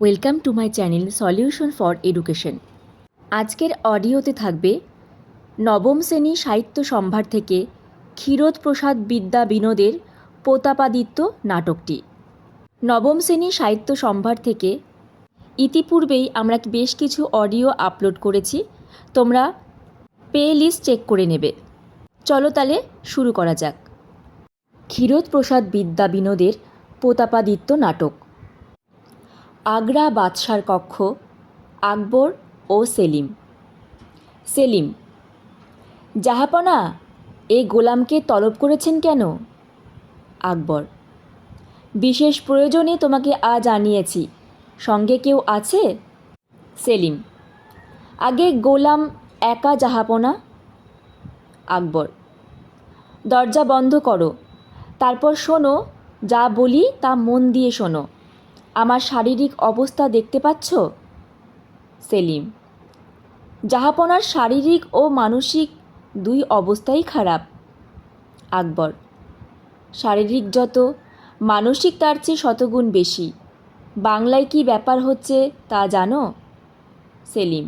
Welcome to my channel solution for education আজকের অডিওতে থাকবে নবম শ্রেণি সাহিত্য সম্ভার থেকে ক্ষীরোদ প্রসাদ বিদ্যা বিনোদের প্রতাপাদিত্য নাটকটি। নবম শ্রেণি সাহিত্য সম্ভার থেকে ইতিপূর্বেই আমরা বেশ কিছু অডিও আপলোড করেছি, তোমরা পে লিস্ট চেক করে নেবে। চলো তাহলে শুরু করা যাক। ক্ষীরোদ প্রসাদ বিদ্যা বিনোদের প্রতাপাদিত্য নাটক। আগ্রা বাদশার কক্ষ, আকবর ও সেলিম। সেলিম, জাহাপনা, এই গোলামকে তলব করেছেন কেন? আকবর, বিশেষ প্রয়োজনে তোমাকে আজ আনিয়েছি। সঙ্গে কেউ আছে? সেলিম, আগে গোলাম একা জাহাপনা? আকবর, দরজা বন্ধ করো। তারপর শোনো, যা বলি তা মন দিয়ে শোনো। আমার শারীরিক অবস্থা দেখতে পাচ্ছ? সেলিম জাহাপনার শারীরিক ও মানসিক দুই অবস্থাই খারাপ। আকবর, শারীরিক যত, মানসিক তার চেয়ে শতগুণ বেশি। বাংলায় কি ব্যাপার হচ্ছে তা জানো? সেলিম,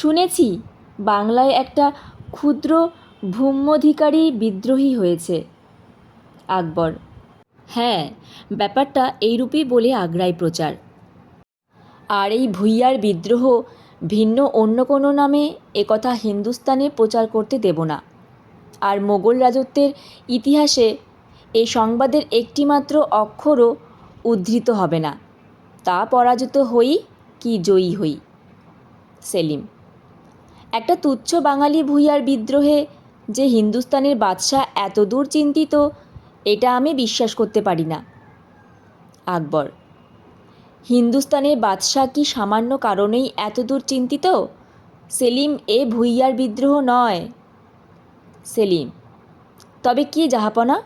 শুনেছি বাংলায় একটা ক্ষুদ্র ভূম্যধিকারী বিদ্রোহী হয়েছে। আকবর হ্যাঁ ব্যাপারটা এইরূপই বলে আগ্রায় প্রচার। আর এই ভুইয়ার বিদ্রোহ ভিন্ন অন্য কোনো নামে একথা হিন্দুস্তানে প্রচার করতে দেব না। আর মোগল রাজত্বের ইতিহাসে এই সংবাদের একটিমাত্র অক্ষরও উদ্ধৃত হবে না। তা পরাজিত হই কি জয়ী হই? সেলিম। একটা তুচ্ছ বাঙালি ভুইয়ার বিদ্রোহে যে হিন্দুস্তানের বাদশাহ এতদূর চিন্তিত এটা আমি বিশ্বাস করতে পারি না। আকবর, হিন্দুস্তানের বাদশাহ কি সামান্য কারণেই এতদূর চিন্তিত? সেলিম এ ভুইয়ার বিদ্রোহ নয়। সেলিম, তবে কি জাহাপনা?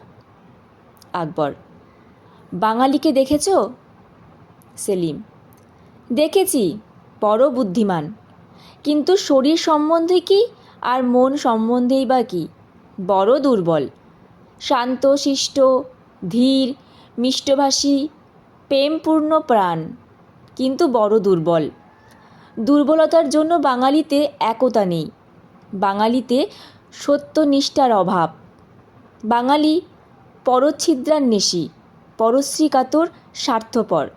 আকবর, বাঙালিকে দেখেছ? সেলিম, দেখেছি বড় বুদ্ধিমান। কিন্তু শরীর সম্বন্ধে কি আর মন সম্বন্ধেই বা কি? বড় দুর্বল। শান্ত, শিষ্ট, ধীর, মিষ্টভাষী, প্রেমপূর্ণ প্রাণ, কিন্তু বড় দুর্বল। দুর্বলতার জন্য বাঙালিতে একতা নেই। বাঙালিতে সত্যনিষ্ঠার অভাব। বাঙালি পরচ্ছিদ্রান্বেষী, পরশ্রীকাতর স্বার্থপর।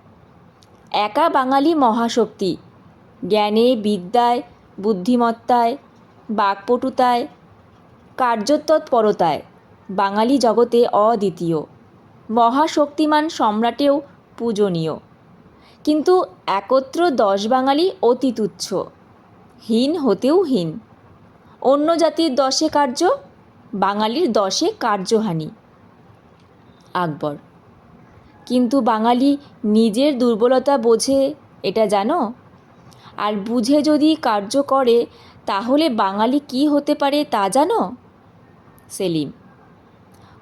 একা বাঙালি মহাশক্তি। জ্ঞানে, বিদ্যায়, বুদ্ধিমত্তায়, বাকপটুতায়, কার্যতৎপরতায়। বাঙালি জগতে অদ্বিতীয়। মহাশক্তিমান সম্রাটেও পূজনীয়। কিন্তু একত্র দশ বাঙালি অতি তুচ্ছ হীন হতেও হীন। অন্য জাতির দশে কার্য, বাঙালির দশে কার্যহানি। আকবর, কিন্তু বাঙালি নিজের দুর্বলতা বোঝে, এটা জানো? আর বুঝে যদি কার্য করে, তাহলে বাঙালি কি হতে পারে তা জানো? সেলিম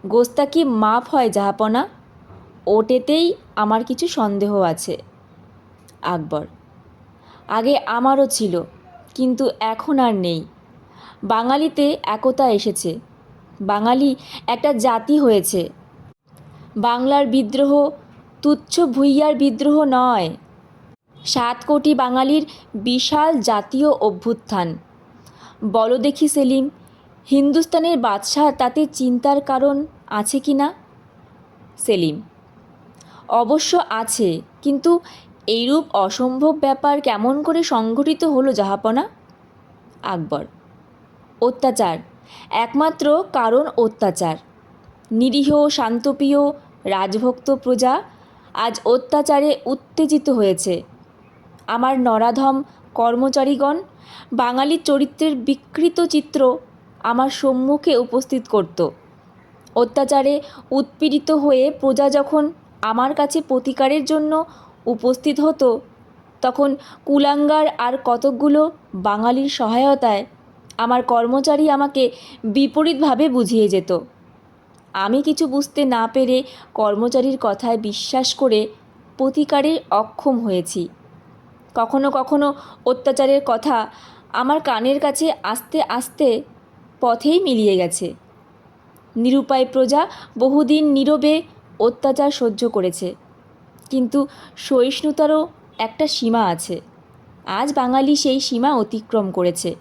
গোস্তা কি মাফ হয়, জাহাপনা? ওটেতেই আমার কিছু সন্দেহ আছে, আকবর। আগে আমারও ছিল, কিন্তু এখন আর নেই। বাঙালিতে একতা এসেছে, বাঙালি একটা জাতি হয়েছে। বাংলার বিদ্রোহ তুচ্ছ ভুইয়ার বিদ্রোহ নয়। সাত কোটি বাঙালির বিশাল জাতীয় অভ্যুত্থান। বলো দেখি সেলিম হিন্দুস্তানের বাদশাহ তাতে চিন্তার কারণ আছে কি না? সেলিম, অবশ্য আছে, কিন্তু এইরূপ অসম্ভব ব্যাপার কেমন করে সংঘটিত হলো জাহাপনা? আকবর, অত্যাচার, একমাত্র কারণ অত্যাচার। নিরীহ, শান্তপ্রিয়, রাজভক্ত প্রজা আজ অত্যাচারে উত্তেজিত হয়েছে। আমার নরাধম কর্মচারীগণ, বাঙালি চরিত্রের বিকৃত চিত্র আমার সম্মুখে উপস্থিত করত। অত্যাচারে উৎপীড়িত হয়ে প্রজা যখন আমার কাছে প্রতিকারের জন্য উপস্থিত হতো, তখন কুলাঙ্গার আর কতকগুলো বাঙালির সহায়তায় আমার কর্মচারী আমাকে বিপরীতভাবে বুঝিয়ে যেত। আমি কিছু বুঝতে না পেরে কর্মচারীর কথায় বিশ্বাস করে প্রতিকারে অক্ষম হয়েছি। কখনো কখনো অত্যাচারের কথা আমার কানের কাছে আস্তে আস্তে পথেই মিলিয়ে গেছে। নিরুপায় প্রজা বহুদিন নীরবে অত্যাচার সহ্য করেছে। কিন্তু সহিষ্ণুতারও একটা সীমা আছে। আজ বাঙালি সেই সীমা অতিক্রম করেছে।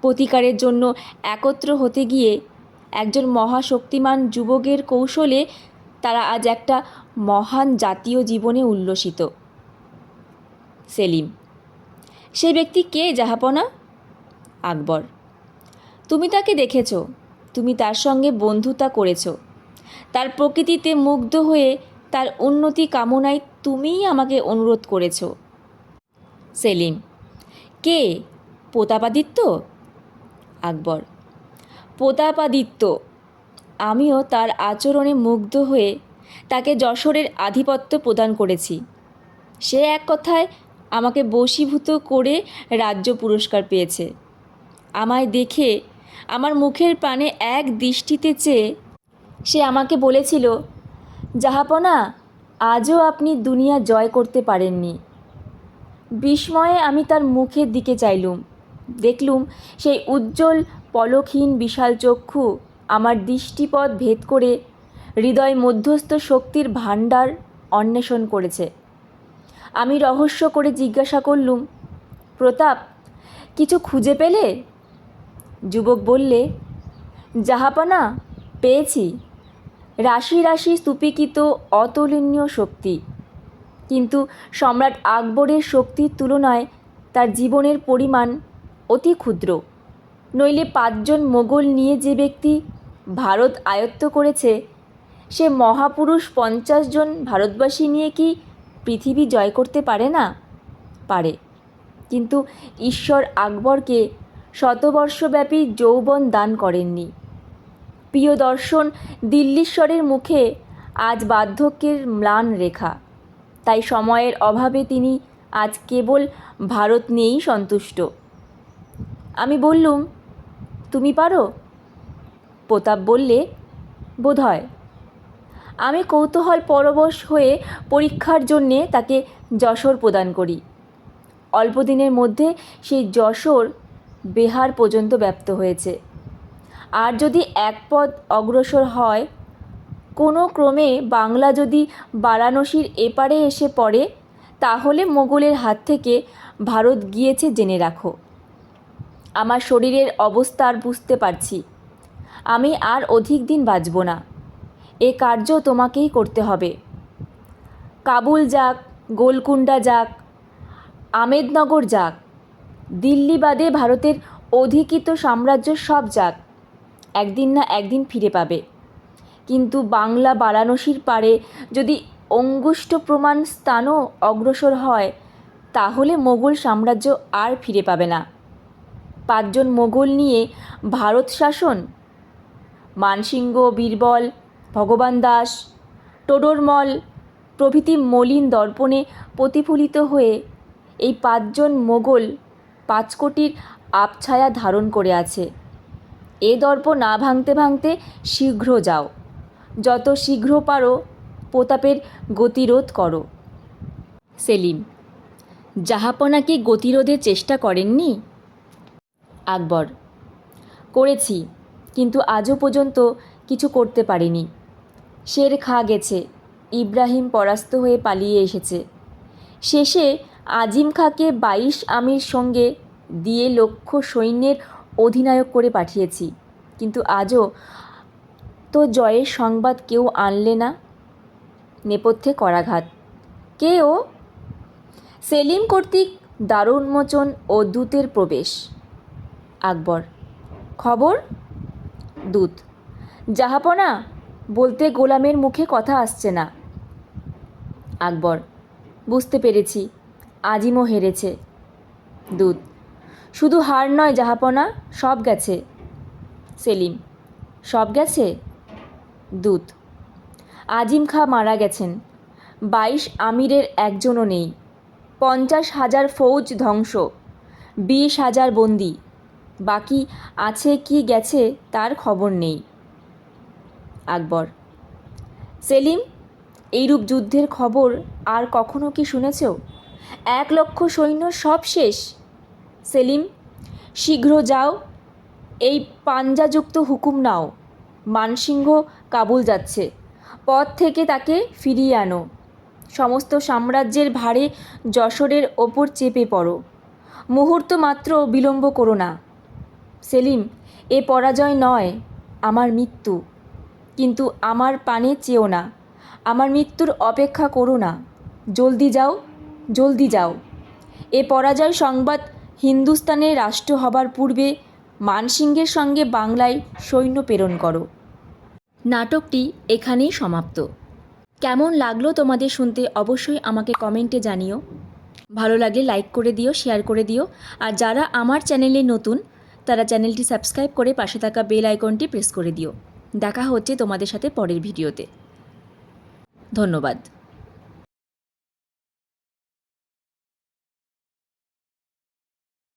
প্রতিকারের জন্য একত্র হতে গিয়ে একজন মহাশক্তিমান যুবকের কৌশলে তারা আজ একটা মহান জাতীয় জীবনে উল্লসিত। সেলিম সে ব্যক্তি কে জাহাপনা? আকবর। তুমি তাকে দেখেছ, তুমি তার সঙ্গে বন্ধুতা করেছ। তার প্রকৃতিতে মুগ্ধ হয়ে তার উন্নতি কামনায় তুমিই আমাকে অনুরোধ করেছ। সেলিম, কে? প্রতাপাদিত্য? আকবর, প্রতাপাদিত্য। আমিও তার আচরণে মুগ্ধ হয়ে তাকে যশোরের আধিপত্য প্রদান করেছি। সে এক কথায় আমাকে বশীভূত করে রাজ্য পুরস্কার পেয়েছে। আমায় দেখে আমার মুখের প্রাণে এক দৃষ্টিতে চেয়ে সে আমাকে বলেছিল, জাহাপনা, আজও আপনি দুনিয়া জয় করতে পারেননি। বিস্ময়ে আমি তার মুখের দিকে চাইলুম। দেখলুম সেই উজ্জ্বল, পলকহীন বিশাল চক্ষু আমার দৃষ্টিপথ ভেদ করে হৃদয় মধ্যস্থ শক্তির ভাণ্ডার অন্বেষণ করেছে। আমি রহস্য করে জিজ্ঞাসা করলুম, প্রতাপ, কিছু খুঁজে পেলে? যুবক বললে, জাহাপনা, পেয়েছি। রাশি রাশি স্তূপীকৃত অতুলনীয় শক্তি। কিন্তু সম্রাট আকবরের শক্তির তুলনায় তার জীবনের পরিমাণ অতি ক্ষুদ্র। নইলে পাঁচজন মোগল নিয়ে যে ব্যক্তি ভারত আয়ত্ত করেছে, সে মহাপুরুষ পঞ্চাশ জন ভারতবাসী নিয়ে কি পৃথিবী জয় করতে পারে না? পারে। কিন্তু ঈশ্বর আকবরকে শতবর্ষব্যাপী যৌবন দান করেননি। প্রিয় দর্শন, দিল্লীশ্বরের মুখে আজ বার্ধক্যের ম্লান রেখা। তাই সময়ের অভাবে তিনি আজ কেবল ভারত নিয়েই সন্তুষ্ট। আমি বললুম, তুমি পারো? প্রতাপ বললে বোধহয় আমি কৌতূহল পরবশ হয়ে পরীক্ষার জন্যে তাকে যশোর প্রদান করি। অল্প দিনের মধ্যে সেই যশোর বেহার পর্যন্ত ব্যপ্ত হয়েছে। আর যদি এক পদ অগ্রসর হয়, কোনো ক্রমে বাংলা যদি বারাণসীর এপারে এসে পড়ে, তাহলে মোগলের হাত থেকে ভারত গিয়েছে জেনে রাখো। আমার শরীরের অবস্থা আর বুঝতে পারছি। আমি আর অধিক দিন বাঁচব না। এ কার্য তোমাকেই করতে হবে। কাবুল যাক গোলকুন্ডা যাক আমেদনগর যাক। দিল্লি বাদে ভারতের অধিকৃত সাম্রাজ্য সব যাক একদিন না একদিন ফিরে পাবে। কিন্তু বাংলা বারাণসীর পারে যদি অঙ্গুষ্ঠ প্রমাণ স্থানও অগ্রসর হয়, তাহলে মোগল সাম্রাজ্য আর ফিরে পাবে না। পাঁচজন মোগল নিয়ে ভারত শাসন? মানসিংহ, বীরবল, ভগবান দাস, টোডরমল প্রভৃতি মলিন দর্পণে প্রতিফলিত হয়ে এই পাঁচজন মোগল পাঁচ কোটির আবছায়া ধারণ করে আছে। এ দর্প না ভাঙতে ভাঙতে শীঘ্র যাও। যত শীঘ্র পারো, প্রতাপের গতিরোধ করো। সেলিম জাহাপনা কি গতিরোধের চেষ্টা করেননি? আকবর, করেছি, কিন্তু আজও পর্যন্ত কিছু করতে পারিনি। শের খা গেছে, ইব্রাহিম পরাস্ত হয়ে পালিয়ে এসেছে। শেষে আজিম খাঁকে বাইশ আমির সঙ্গে দিয়ে লক্ষ সৈন্যের অধিনায়ক করে পাঠিয়েছি। কিন্তু আজও তো জয়ের সংবাদ কেউ আনলে না? নেপথ্যে করাঘাত। কে ও? সেলিম কর্তৃক দ্বারোন্মোচন ও দূতের প্রবেশ। আকবর। খবর? দূত। জাহাপনা বলতে গোলামের মুখে কথা আসছে না। আকবর। বুঝতে পেরেছি। আজিমও হেরেছে। দূত শুধু হার নয়, জাহাপনা, সব গেছে। সেলিম, সব গেছে? দূত আজিম খা মারা গেছেন। বাইশ আমিরের একজনও নেই। পঞ্চাশ হাজার ফৌজ ধ্বংস। বিশ হাজার বন্দি। বাকি আছে কি গেছে তার খবর নেই। আকবর। সেলিম, এইরূপ যুদ্ধের খবর আর কখনো কি শুনেছ? এক লক্ষ সৈন্য সব শেষ। সেলিম, শীঘ্র যাও, এই পাঞ্জাযুক্ত হুকুম নাও। মানসিংহ কাবুল যাচ্ছে। পথ থেকে তাকে ফিরিয়ে আনো। সমস্ত সাম্রাজ্যের ভারে যশোরের ওপর চেপে পড়ো। মুহূর্ত মাত্র বিলম্ব করো না। সেলিম, এ পরাজয় নয়, আমার মৃত্যু। কিন্তু আমার পানে চেও না। আমার মৃত্যুর অপেক্ষা করো না। জলদি যাও। জলদি যাও। এ পরাজয় সংবাদ হিন্দুস্তানে রাষ্ট্র হবার পূর্বে মানসিংহের সঙ্গে বাংলায় সৈন্য প্রেরণ করো। নাটকটি এখানেই সমাপ্ত। কেমন লাগল তোমাদের শুনতে অবশ্যই আমাকে কমেন্টে জানিও। ভালো লাগলে লাইক করে দিও, শেয়ার করে দিও, আর যারা আমার চ্যানেলে নতুন, তারা চ্যানেলটি সাবস্ক্রাইব করে পাশে থাকা বেল আইকনটি প্রেস করে দিও। দেখা হচ্ছে তোমাদের সাথে পরের ভিডিওতে। ধন্যবাদ।